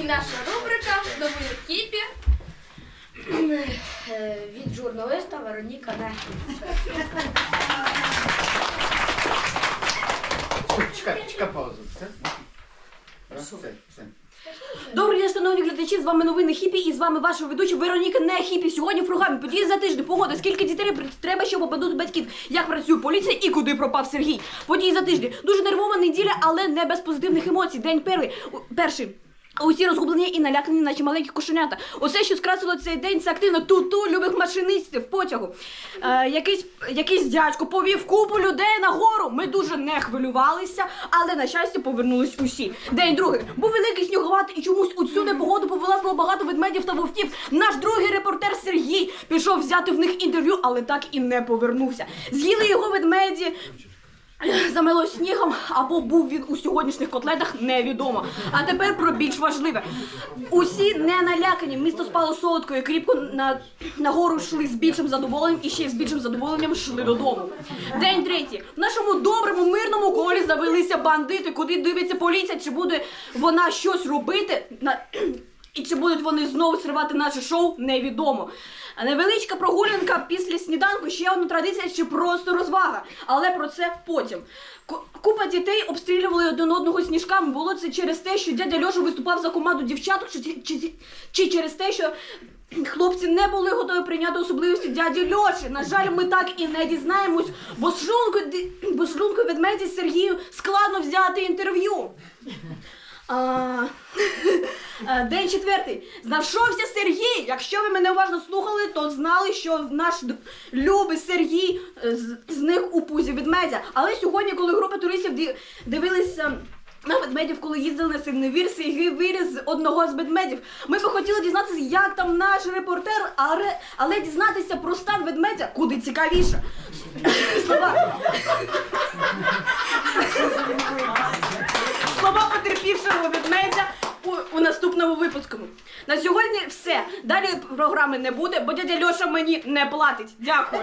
І наша рубрика Новини Кіпі Е, від журналіста Вероніка Не. Чекай, чекай паузу. Все? Раз, все, все. Добрий день, шановні глядачі, з вами новини Хіпі і з вами ваша ведуча Вероніка Не Хіпі. Сьогодні в програмі події за тиждень, погода, скільки дітей треба, щоб попадуть батьків, як працює поліція і куди пропав Сергій. Події за тиждень. Дуже нервова неділя, але не без позитивних емоцій. День перший. У- Усі розгублені і налякані, наче маленькі кошенята. Усе, що скрасило цей день, це активно ту-ту любих машинистів потягу. Е, якийсь, якийсь дядько повів купу людей на гору. Ми дуже не хвилювалися, але на щастя повернулись усі. День другий був великий сніговатий і чомусь у цю непогоду повилазило багато ведмедів та вовків. Наш другий репортер Сергій пішов взяти в них інтерв'ю, але так і не повернувся. З'їли його ведмеді. Замело снігом або був він у сьогоднішніх котлетах, невідомо. А тепер про більш важливе. Усі не налякані. Місто спало солодко і кріпко на, на гору йшли з більшим задоволенням і ще з більшим задоволенням йшли додому. День третій. В нашому доброму мирному колі завелися бандити. Куди дивиться поліція? Чи буде вона щось робити? На... І чи будуть вони знову сривати наше шоу, невідомо. Невеличка прогулянка після сніданку, ще одна традиція чи просто розвага. Але про це потім. Купа дітей обстрілювали один одного сніжками. Було це через те, що дядя Льоша виступав за команду дівчаток, чи, чи, чи через те, що хлопці не були готові прийняти особливості дяді Льоші. На жаль, ми так і не дізнаємось, бо з шлунку ведмеді Сергію складно взяти інтерв'ю. А, е, День четвертий. Знайшовся Сергій. Якщо ви мене уважно слухали, то знали, що наш любий Сергій е, зник у пузі ведмедя. Але сьогодні, коли група туристів ди- дивилися. На ведмедів, коли їздили на синевір, Сергій виріз з одного з ведмедів. Ми би хотіли дізнатися, як там наш репортер, але, але дізнатися про стан ведмедя куди цікавіше. Слова потерпівшого ведмедя у, наступному випуску. На сьогодні все. Далі програми не буде, бо дядя Льоша мені не платить. Дякую.